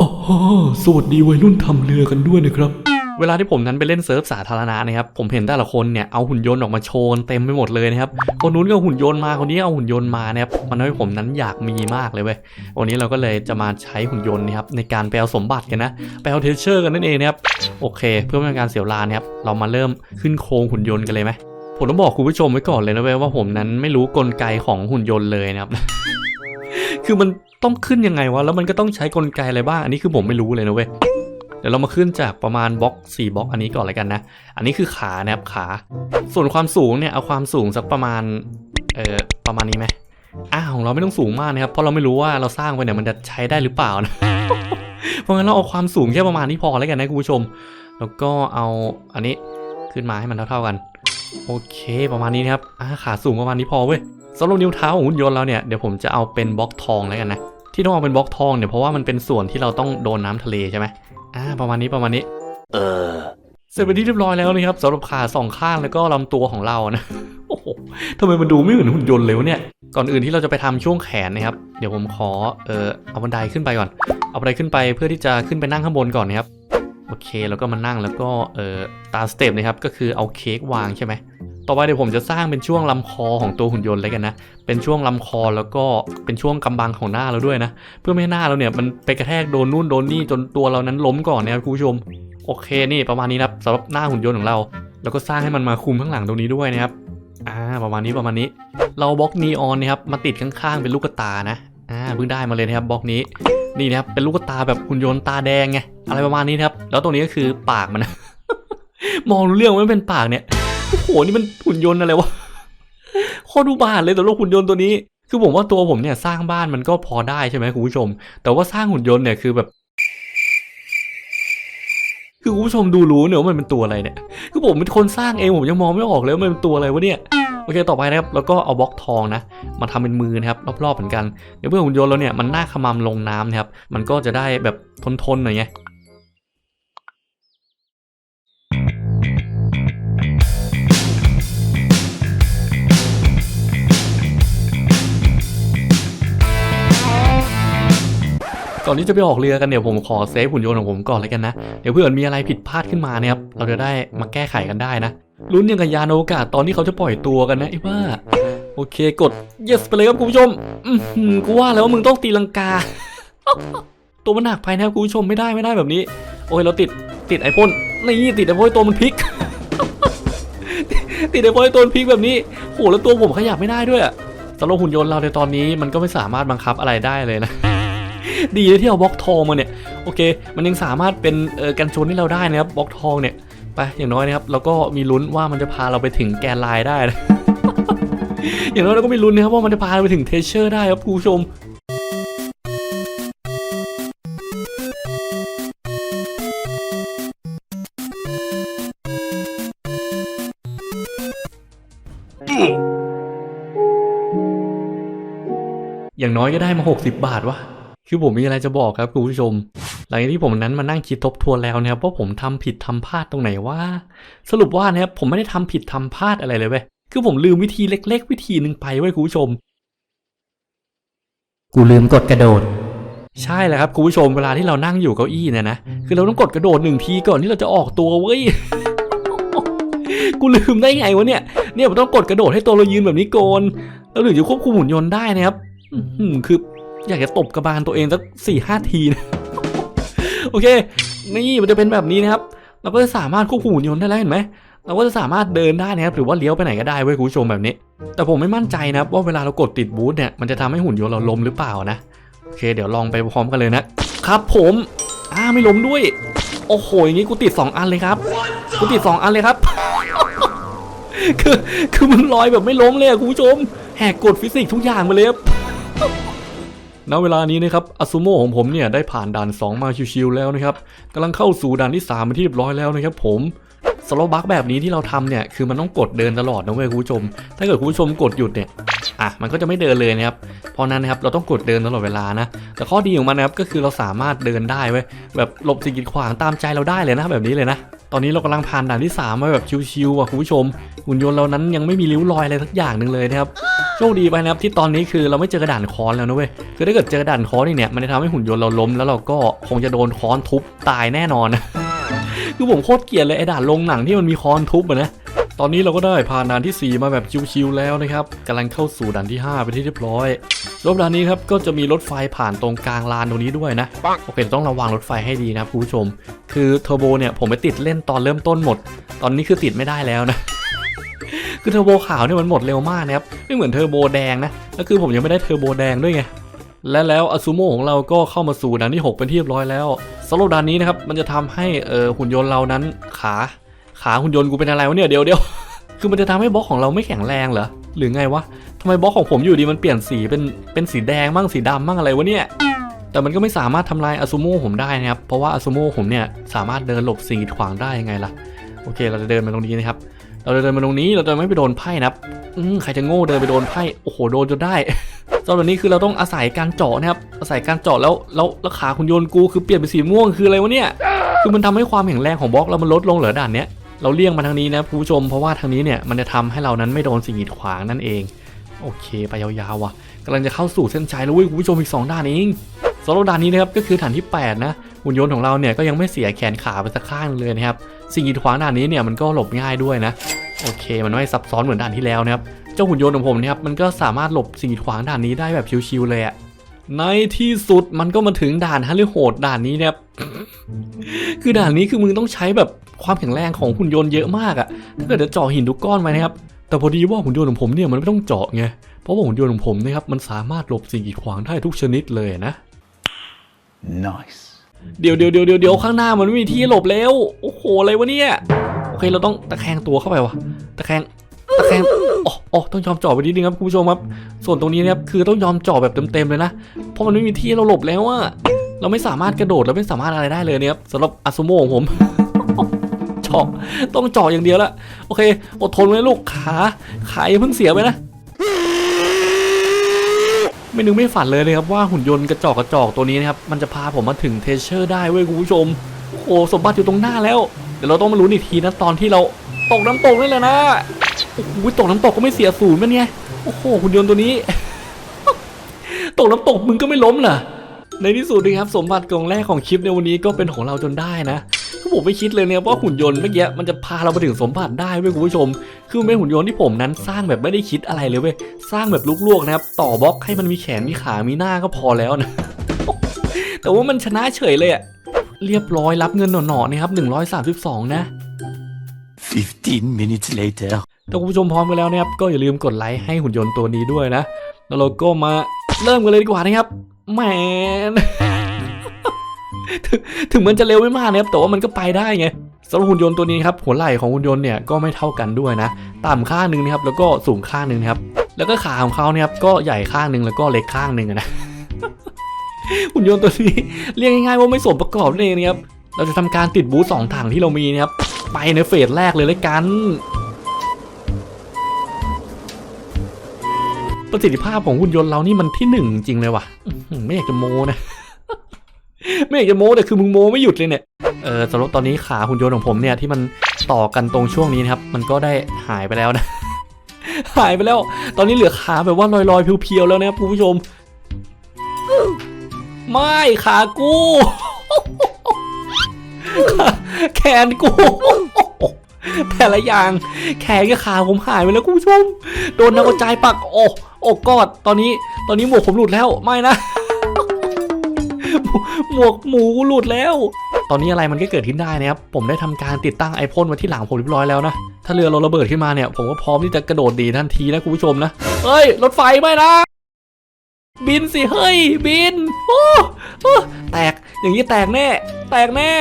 อ๋อสวัสดีวัยรุ่นทำเรือกันด้วยนะครับ เวลาที่ผมนั้นไปเล่นเซิร์ฟสาธารณะนะครับ ผมเห็นแต่ละคนเนี่ยเอาหุ่นยนต์ออกมาโชว์เต็มไปหมดเลยนะครับคนนู้นก็เอาหุ่นยนต์มาคนนี้เอาหุ่นยนต์มานะครับมันทำให้ผมนั้นอยากมีมากเลยเว้ยวันนี้เราก็เลยจะมาใช้หุ่นยนต์นะครับในการไปเอาสมบัติกันนะไปเอาเทเชอร์กันนั่นเองนะครับโอเค เพื่อไม่เป็นการเสียเวลานะครับเรามาเริ่มขึ้นโครงหุ่นยนต์กันเลยไหมผมต้องบอกคุณผู้ชมไว้ก่อนเลยนะเว้ยว่าผมนั้นไม่รู้กลไกของหุ่นยนต์เลยนะครับ คือมันต้องขึ้นยังไงวะ แล้วมันก็ต้องใช้กลไกอะไรบ้าง อันนี้คือผมไม่รู้เลยนะเว้ย เดี๋ยวเรามาขึ้นจากประมาณบล็อก4บล็อกอันนี้ก่อนเลยกันนะ อันนี้คือขานะครับขา ส่วนความสูงเนี่ยเอาความสูงสักประมาณ เอ่อประมาณนี้ไหมอ่าของเราไม่ต้องสูงมากนะครับ เพราะเราไม่รู้ว่าเราสร้างไปเนี่ยมันจะใช้ได้หรือเปล่านะ เพราะงั้นเราเอาความสูงแค่ประมาณนี้พอแล้วกันนะคุณผู้ชม แล้วก็เอาอันนี้ขึ้นมาให้มันเท่าๆกัน โอเค ประมาณนี้นะครับอ่าขาสูงประมาณนี้พอเว้ย สำหรับนิ้วเท้าของหุ่นยนต์เราเนี่ยเดี๋ยวผมจะเอาเป็นบล็อกทองแล้วกันนะที่ต้องเอาเป็นบล็อกทองเนี่ยเพราะว่ามันเป็นส่วนที่เราต้องโดนน้ำทะเลใช่ไหมอ่าประมาณนี้ประมาณนี้ เออเสร็จเป็นที่เรียบร้อยแล้วนะครับสำหรับขาสองข้างแล้วก็ลำตัวของเรานะโอ้โหทำไมมันดูไม่เหมือนหุ่นยนต์เลยวะเนี่ยก่อนอื่นที่เราจะไปทำช่วงแขนนะครับ เดี๋ยวผมขอเออเอาบันไดขึ้นไปก่อน เอาบันไดขึ้นไปเพื่อที่จะขึ้นไปนั่งข้างบนก่อนนะครับโอเคแล้วก็มานั่งแล้วก็เออตาสเต็ปนะครับก็คือเอาเค้กวางใช่ไหม ต่อไปเดี๋ยวผมจะสร้างเป็นช่วงลำคอของตัวหุ่นยนต์เลยกันนะ เป็นช่วงลำคอแล้วก็เป็นช่วงกำบังของหน้าเราด้วยนะ เพื่อไม่ให้หน้าเราเนี่ยมันไปกระแทกโดนนู่นโดนนี่จนตัวเรานั้นล้มก่อนนะครับคุณผู้ชม โอเคนี่ประมาณนี้นะครับสำหรับหน้าหุ่นยนต์ของเรา แล้วก็สร้างให้มันมาคุมข้างหลังตรงนี้ด้วยนะครับ อ่าประมาณนี้ประมาณนี้ เราบล็อกนีออนนะครับมาติดข้างๆเป็นลูกตานะ อ่าเพิ่งได้มาเลยนะครับบล็อกนี้นี่นะครับเป็นลูกตาแบบหุ่นยนต์ตาแดงไงอะไรประมาณนี้นะครับ แล้วตรงนี้ก็คือปากมันนะมองรู้เรื่องว่ามันเป็นปากเนี่ย โอ้โหนี่มันหุ่นยนต์อะไรวะโคตรดูบาทเลยแต่ลูกหุ่นยนต์ตัวนี้ คือผมว่าตัวผมเนี่ยสร้างบ้านมันก็พอได้ใช่ไหมคุณผู้ชม แต่ว่าสร้างหุ่นยนต์เนี่ยคือแบบ คือคุณผู้ชมดูรู้เนี่ยว่ามันเป็นตัวอะไรเนี่ย คือผมเป็นคนสร้างเองผมยังมองไม่ออกเลยว่ามันเป็นตัวอะไรวะเนี่ยโอเค ต่อไปนะครับ แล้วก็เอาบล็อกทองนะ มาทำเป็นมือนะครับ รอบๆเหมือนกัน เดี๋ยวเพื่อหุ่นยนต์เราเนี่ย มันหน้าขมำลงน้ำนะครับ มันก็จะได้แบบทนๆหน่อยไง ก่อนที่จะไปออกเรือกันเดี๋ยวผมขอเซฟหุ่นยนต์ของผมก่อนเลยกันนะ เดี๋ยวเผื่อนมีอะไรผิดพลาดขึ้นมาเนี่ยครับเราจะได้มาแก้ไขกันได้นะลุ้นยังกับยานอวกาศตอนที่เขาจะปล่อยตัวกันนะไอ้บ้าโอเคกด yes ไปเลยครับคุณผู้ชมอือหือกูว่าแล้วว่ามึงต้องตีลังกา ตัวมันหนักไปนะครับคุณผู้ชมไม่ได้ไม่ได้แบบนี้ โอ้ยเราติดติดไอพ่นนี่ติดไอพ่นตัวมันพลิก ติดไอพ่นตัวมันพลิกแบบนี้โหแล้วตัวผมขยับไม่ได้ด้วยอะสำหรับหุ่นยนต์เราในตอนนี้มันก็ไม่สามารถบังคับอะไรได้เลยนะ ดีเลยที่เอาบล็อกทองมาเนี่ยโอเค มันยังสามารถเป็นเออกันชนที่เราได้นะครับบล็อกทองเนี่ยไปอย่างน้อยนะครับเราก็มีลุ้นว่ามันจะพาเราไปถึงแกนไลน์ได้นะอย่างน้อยเราก็มีลุ้นนะครับว่ามันจะพาเราไปถึงเทเชอร์ได้ครับคุณผู้ชมอย่างน้อยก็ได้มา 60 บาทวะ คือผมมีอะไรจะบอกครับคุณผู้ชม หลังจากที่ผมนั้นมานั่งคิดทบทวนแล้วนะครับว่าผมทำผิดทำพลาดตรงไหนว่า สรุปว่านะครับผมไม่ได้ทำผิดทำพลาดอะไรเลยเว้ยคือผมลืมวิธีเล็ก ๆ วิธีหนึ่งไปเว้ยคุณผู้ชม กูลืมกดกระโดด ใช่แหละครับคุณผู้ชมเวลาที่เรานั่งอยู่เก้าอี้เนี่ยนะคือเราต้องกดกระโดดหนึ่งทีก่อนที่เราจะออกตัวเว้ยกูลืมได้ไงวะเนี่ย เนี่ยผมต้องกดกระโดดให้ตัวเรายืนแบบนี้ก่อนแล้วถึงจะควบคุมหุ่นยนต์ได้นะครับอื้อหือคือ อยากจะตบกระบาลตัวเองสักสี่ห้าทีนะ โอเค นี่มันจะเป็นแบบนี้นะครับ เราก็จะสามารถควบคุมหุ่นยนต์ได้แล้วเห็นไหมเราก็จะสามารถเดินได้นะครับ หรือว่าเลี้ยวไปไหนก็ได้เว้ยคุณผู้ชมแบบนี้ แต่ผมไม่มั่นใจนะครับว่าเวลาเรากดติดบูทเนี่ยมันจะทำให้หุ่นยนต์เราล้มหรือเปล่านะ โอเค เดี๋ยวลองไปพร้อมกันเลยนะครับผมอ่าไม่ล้มด้วย โอ้โหอย่างนี้กูติด 2 อันเลยครับ กูติด 2 อันเลยครับ คือคือมันลอยแบบไม่ล้มเลยอะคุณผู้ชม แหกกฎฟิสิกส์ทุกอย่างมาเลยครับ ณเวลานี้นะครับอ s ซูโม่ของผมเนี่ยได้ผ่านด่าน 2 มาชิวๆแล้วนะครับกำลังเข้าสู่ด่านที่3เป็นที่เรียบร้อยแล้วนะครับผมสโลบักแบบนี้ที่เราทำเนี่ยคือมันต้องกดเดินตลอดนะเว้ยคุณผู้ชม ถ้าเกิดคุณผู้ชมกดหยุดเนี่ยอะมันก็จะไม่เดินเลยนะครับเพราะนั้นนะครับเราต้องกดเดินตลอดเวลานะ แต่ข้อดีของมันนะครับก็คือเราสามารถเดินได้เว้ยแบบหลบสิ่งกีดขวางตามใจเราได้เลยนะแบบนี้เลยนะ ตอนนี้เรากำลังผ่านด่านที่3มาแบบชิวๆอะคุณผู้ชม หุ่นยนต์เรานั้นยังไม่มีริ้วรอยอะไรสักอย่างหนึ่งเลยนะครับโชคดีไปนะครับที่ตอนนี้คือเราไม่เจอกระด่านค้อนแล้วนะเว้ยคือถ้าเกิดเจอกระด่านค้อนนี่เนี่ยมันจะทำให้หุ่นยนต์เราล้มแล้วเราก็คงจะโดนค้อนทุบตายแน่นอนคือผมโคตรเกลียดเลยไอ้ด่านลงหนังที่มันมีค้อนทุบอะนะตอนนี้เราก็ได้ผ่านด่านที่ 4 มาแบบชิวๆแล้วนะครับกำลังเข้าสู่ด่านที่ 5 ไปที่เรียบร้อย รอบด่านนี้ครับก็จะมีรถไฟผ่านตรงกลางลานตรงนี้ด้วยนะโอเคต้องระวังรถไฟให้ดีนะครับคุณผู้ชม คือเทอร์โบเนี่ยผมไปติดเล่นตอนเริ่มต้นหมด ตอนนี้คือติดไม่ได้แล้วนะคือเทอร์โบขาวเนี่ยมันหมดเร็วมากนะครับไม่เหมือนเทอร์โบแดงนะแล้วคือผมยังไม่ได้เทอร์โบแดงด้วยไงและแล้วอ s ซูโมของเราก็เข้ามาสู่ด่านที่ 6 เป็นที่เรียบร้อยแล้วสำหรับด่านนี้นะครับมันจะทำให้เออหุ่นยนต์เรานั้นขาขาหุ่นยนต์กูเป็นอะไรวะเนี่ยเดี๋ยวเดี๋ยวคือมันจะทำให้บล็อกของเราไม่แข็งแรงเหรอหรือไงวะ ทำไมบล็อกของผมอยู่ดีมันเปลี่ยนสีเป็นเป็นสีแดงบ้างสีดำบ้างอะไรวะเนี่ย แต่มันก็ไม่สามารถทำลายอ s ซูโม่ผมได้นะครับ เพราะว่าอ s ซูโม่ผมเนี่ยสามารถเดินหลบสิ่งกีดขวางได้ยังไงล่ะ โอเค เราจะเดินมาตรงนี้นะครับ เราจะเดินมาตรงนี้ เราจะไม่ไปโดนไพ่นะครับอืมใครจะโง่เดินไปโดนไพ่ โอ้โห โดนจนได้สำหรับนี้คือเราต้องอาศัยการเจาะนะครับ อาศัยการเจาะแล้ว แล้วแล้วขาคุณโยนกูคือเปลี่ยนเป็นสีม่วงคืออะไรวะเนี่ย คือมันทำให้ความแข็งแรงของบล็อกเรามันลดลงเหลือด่านเนี้ย เราเลี่ยงมาทางนี้นะคุณผู้ชม เพราะว่าทางนี้เนี่ยมันจะทำให้เรานั้นไม่โดนสิ่งกีดขวางนั่นเอง โอเคไปยาวๆว่ะกำลังจะเข้าสู่เส้นชัยแล้วเว้ยคุณผู้ชมอีกสองด่านเองสำหรับด่านนี้นะครับก็คือด่านที่แปดนะหุ่นยนต์ของเราเนี่ยก็ยังไม่เสียแขนขาไปสักข้างเลยนะครับสิ่งกีดขวางด่านนี้เนี่ยมันก็หลบง่ายด้วยนะโอเค มันไม่ซับซ้อนเหมือนด่านที่แล้วนะครับเจ้าหุ่นยนต์ของผมเนี่ยครับมันก็สามารถหลบสิ่งกีดขวางด่านนี้ได้แบบชิวๆเลยอะในที่สุดมันก็มาถึงด่านฮัลลโหดด่านนี้นะครับคือด่านนี้คือมึงต้องใช้แบบความแข็งแรงของหุ่นยนต์เยอะมากอะถ้าเกิดจะเจาะหินทุกก้อนไปนะครับ แต่พอดีว่าหุ่นยนต์ของผมเนี่ยมันไม่ต้องเจาะไง เพราะว่าหุ่นยนต์ของผมนะครับมันสามารถหลบสิ่งกีดขวางได้ทุกชนิดเลยนะ Nice. เดี๋ยวเดี๋ยวเดี๋ยวเดี๋ยวเดี๋ยวข้างหน้ามันไม่มีที่หลบแล้ว โอ้โหอะไรวะเนี่ย โอเคเราต้องตะแคงตัวเข้าไปวะตะแคงตะแคงอ๋ออ๋อต้องยอมจ่อไปนิดนึงครับคุณผู้ชมครับ ส่วนตรงนี้นะครับคือต้องยอมจ่อแบบเต็มๆเลยนะ เพราะมันไม่มีที่ให้เราหลบแล้วอะเราไม่สามารถกระโดดเราไม่สามารถอะไรได้เลยเนี่ยครับสำหรับอาซูโมของผม เจาะต้องเจาะอย่างเดียวละโอเค อดทนไว้ลูกขาขาอย่าเพิ่งเสียไปนะไม่นึกไม่ฝันเลยนะครับว่าหุ่นยนต์กระจอกกระจอกตัวนี้นะครับมันจะพาผมมาถึงเทเชอร์ได้เว้ยคุณผู้ชมโอ้โหสมบัติอยู่ตรงหน้าแล้ว เดี๋ยวเราต้องมาลุ้นอีกทีนะตอนที่เราตกน้ำตกนี่แหละนะโอ้โหตกน้ำตกก็ไม่เสียศูนย์มันไงโอ้โหหุ่นยนต์ตัวนี้ ตกน้ำตกมึงก็ไม่ล้มเหรอในที่สุดนะครับสมบัติกล่องแรกของคลิปในวันนี้ก็เป็นของเราจนได้นะ คือผมไม่คิดเลยเนี่ยว่าหุ่นยนต์เมื่อกี้มันจะพาเราไปถึงสมบัติได้เว้ยคุณผู้ชม คือมันเป็นหุ่นยนต์ที่ผมนั้นสร้างแบบไม่ได้คิดอะไรเลยเว้ยสร้างแบบลวกๆนะครับ ต่อบล็อกให้มันมีแขนมีขามีหน้าก็พอแล้วนะ แต่ว่ามันชนะเฉยเลยอะเรียบร้อยรับเงินหน่อๆนะครับ 132 นะ 15 minutes later. ถ้าคุณผู้ชมพร้อมกันแล้วนะครับ ก็อย่าลืมกดไลค์ให้หุ่นยนต์ตัวนี้ด้วยนะ แล้วเราก็มาเริ่มกันเลยดีกว่านะครับแหมน ถึงมันจะเร็วไม่มากนะครับแต่ว่ามันก็ไปได้ไงสำหรับหุ่นยนต์ตัวนี้ครับหัวไหล่ของหุ่นยนต์เนี่ยก็ไม่เท่ากันด้วยนะต่ำข้างหนึ่งนะครับแล้วก็สูงข้างหนึ่งนะครับแล้วก็ขาของเขาเนี่ยครับก็ใหญ่ข้างหนึ่งแล้วก็เล็กข้างหนึ่งนะหุ่นยนต์ตัวนี้เรียกง่ายๆว่าไม่สมประกอบนั่นเองนะครับเราจะทำการติดบูทสองถังที่เรามีนะครับไปในเฟสแรกเลยเลยกันประสิทธิภาพของหุ่นยนต์เรานี่มันที่หนึ่งจริงเลยว่ะ ไม่อยากจะโมนะ ไม่อยากจะโม้แต่คือมึงโม้ไม่หยุดเลยเนี่ยเออสำหรับตอนนี้ขาหุ่นยนต์ของผมเนี่ยที่มันต่อกันตรงช่วงนี้นะครับมันก็ได้หายไปแล้วนะ หายไปแล้ว ตอนนี้เหลือขาแบบว่าลอยๆเพียวๆแล้วนะครับคุณผู้ชม ไม่ขากูแขนกูแต่ละอย่างแขนกับขาผมหายไปแล้วคุณผู้ชม โดนนักกระจายปักโอ้โอ้กอดตอนนี้ ตอนนี้หมวกผมหลุดแล้วไม่นะ หมวกหมูหลุดแล้ว ตอนนี้อะไรมันก็เกิดขึ้นได้นะครับ ผมได้ทำการติดตั้งไอพ่นไว้ที่หลังผมเรียบร้อยแล้วนะ ถ้าเรือเราระเบิดขึ้นมาเนี่ย ผมก็พร้อมที่จะกระโดดดีทันทีนะคุณผู้ชมนะ เฮ้ย รถไฟไม่นะ บินสิเฮ้ย บิน โอ้แตก อย่างนี้แตกแน่ แตกแน่